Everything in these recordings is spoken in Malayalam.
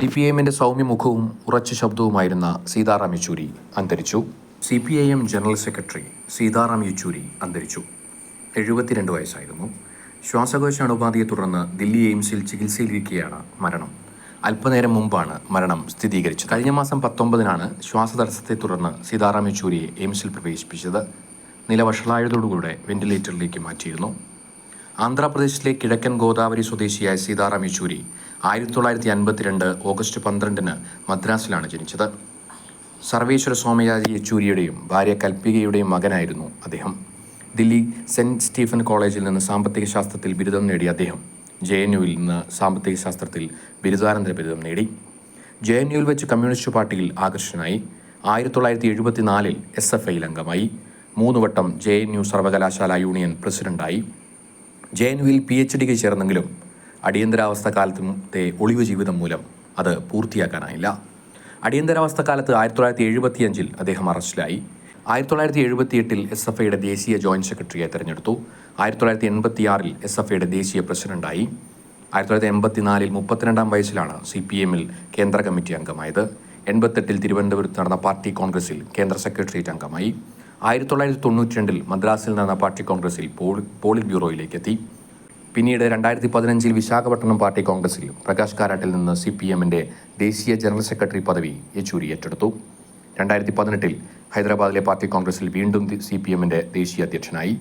സി പി എമ്മിന്റെ സൗമ്യമുഖവും ഉറച്ച ശബ്ദവുമായിരുന്ന സീതാറാം യെച്ചൂരി അന്തരിച്ചു. C P I M general secretary Sitaram Yechury അന്തരിച്ചു. എഴുപത്തിരണ്ട് വയസ്സായിരുന്നു. ശ്വാസകോശ അണുബാധയെ തുടർന്ന് ദില്ലി എയിംസിൽ ചികിത്സയിലിരിക്കെയാണ് മരണം. അല്പനേരം മുമ്പാണ് മരണം സ്ഥിരീകരിച്ചത്. കഴിഞ്ഞ മാസം പത്തൊമ്പതിനാണ് ശ്വാസതടസ്സത്തെ തുടർന്ന് സീതാറാം യെച്ചൂരിയെ എയിംസിൽ പ്രവേശിപ്പിച്ചത്. നില വഷളായതോടുകൂടെ വെന്റിലേറ്ററിലേക്ക് മാറ്റിയിരുന്നു. ആന്ധ്രാപ്രദേശിലെ കിഴക്കൻ ഗോദാവരി സ്വദേശിയായ സീതാറാം യെച്ചൂരി ആയിരത്തി തൊള്ളായിരത്തി അൻപത്തിരണ്ട് ഓഗസ്റ്റ് പന്ത്രണ്ടിന് മദ്രാസിലാണ് ജനിച്ചത്. സർവേശ്വര സ്വാമിയാജി യെച്ചൂരിയുടെയും ഭാര്യ കൽപ്പികയുടെയും മകനായിരുന്നു അദ്ദേഹം. ദില്ലി സെന്റ് സ്റ്റീഫൻ കോളേജിൽ നിന്ന് സാമ്പത്തിക ശാസ്ത്രത്തിൽ ബിരുദം നേടിയ അദ്ദേഹം ജെ എൻ യുവിൽ നിന്ന് സാമ്പത്തിക ശാസ്ത്രത്തിൽ ബിരുദാനന്തര ബിരുദം നേടി. ജെ എൻ യുവിൽ വെച്ച് കമ്മ്യൂണിസ്റ്റ് പാർട്ടിയിൽ ആകർഷകനായി. ആയിരത്തി തൊള്ളായിരത്തി എഴുപത്തി നാലിൽ എസ് എഫ് ഐയിൽ അംഗമായി. മൂന്ന് വട്ടം ജെ എൻ യു സർവകലാശാല യൂണിയൻ പ്രസിഡന്റായി. ജെ എൻ യുവിൽ പി എച്ച് ഡിക്ക് ചേർന്നെങ്കിലും അടിയന്തരാവസ്ഥ കാലത്തെ ഒളിവ് ജീവിതം മൂലം അത് പൂർത്തിയാക്കാനായില്ല. അടിയന്തരാവസ്ഥ കാലത്ത് ആയിരത്തി തൊള്ളായിരത്തി എഴുപത്തിയഞ്ചിൽ അദ്ദേഹം അറസ്റ്റിലായി. ആയിരത്തി തൊള്ളായിരത്തി എഴുപത്തി എട്ടിൽ എസ് എഫ് ഐയുടെ ദേശീയ ജോയിന്റ് സെക്രട്ടറിയെ തെരഞ്ഞെടുത്തു. ആയിരത്തി തൊള്ളായിരത്തി എൺപത്തിയാറിൽ എസ് എഫ് ഐയുടെ ദേശീയ പ്രസിഡന്റായി. ആയിരത്തി തൊള്ളായിരത്തി എൺപത്തിനാലിൽ മുപ്പത്തിരണ്ടാം വയസ്സിലാണ് സി പി എമ്മിൽ കേന്ദ്ര കമ്മിറ്റി അംഗമായത്. എൺപത്തെട്ടിൽ തിരുവനന്തപുരത്ത് നടന്ന പാർട്ടി കോൺഗ്രസിൽ കേന്ദ്ര സെക്രട്ടേറിയറ്റ് അംഗമായി. ആയിരത്തി തൊള്ളായിരത്തി തൊണ്ണൂറ്റി രണ്ടിൽ മദ്രാസിൽ നടന്ന പാർട്ടി കോൺഗ്രസിൽ പോളി പോളിറ്റ് ബ്യൂറോയിലേക്ക് എത്തി പിന്നീട് രണ്ടായിരത്തി പതിനഞ്ചിൽ വിശാഖപട്ടണം പാർട്ടി കോൺഗ്രസിൽ പ്രകാശ് കാരാട്ടിൽ നിന്ന് സി പി എമ്മിന്റെ ദേശീയ ജനറൽ സെക്രട്ടറി പദവി യെച്ചൂരി ഏറ്റെടുത്തു. രണ്ടായിരത്തി പതിനെട്ടിൽ ഹൈദരാബാദിലെ പാർട്ടി കോൺഗ്രസിൽ വീണ്ടും സി പി എമ്മിന്റെ ദേശീയ അധ്യക്ഷനായി.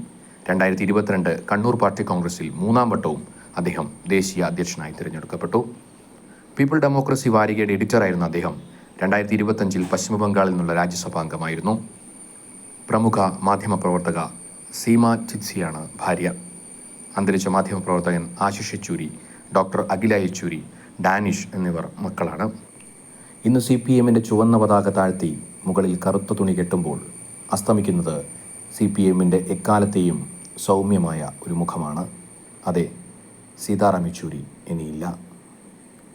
രണ്ടായിരത്തി ഇരുപത്തിരണ്ട് കണ്ണൂർ പാർട്ടി കോൺഗ്രസിൽ മൂന്നാം വട്ടവും അദ്ദേഹം ദേശീയ അധ്യക്ഷനായി തിരഞ്ഞെടുക്കപ്പെട്ടു. പീപ്പിൾ ഡെമോക്രസി വാരികയുടെ എഡിറ്ററായിരുന്ന അദ്ദേഹം രണ്ടായിരത്തി ഇരുപത്തഞ്ചിൽ പശ്ചിമബംഗാളിൽ നിന്നുള്ള രാജ്യസഭാ അംഗമായിരുന്നു. പ്രമുഖ മാധ്യമപ്രവർത്തക സീമ ചിത്സിയാണ് ഭാര്യ. അന്തരിച്ച മാധ്യമപ്രവർത്തകൻ ആശിഷ് യെച്ചൂരി ഡോക്ടർ അഖില യെച്ചൂരി ഡാനിഷ് എന്നിവർ മക്കളാണ്. ഇന്ന് സി പി എമ്മിന്റെ ചുവന്ന പതാക താഴ്ത്തി മുകളിൽ കറുത്ത തുണി കെട്ടുമ്പോൾ അസ്തമിക്കുന്നത് സി പി എമ്മിന്റെ എക്കാലത്തെയും സൗമ്യമായ ഒരു മുഖമാണ്. അതെ സീതാറാം യെച്ചൂരി ഇനിയില്ല.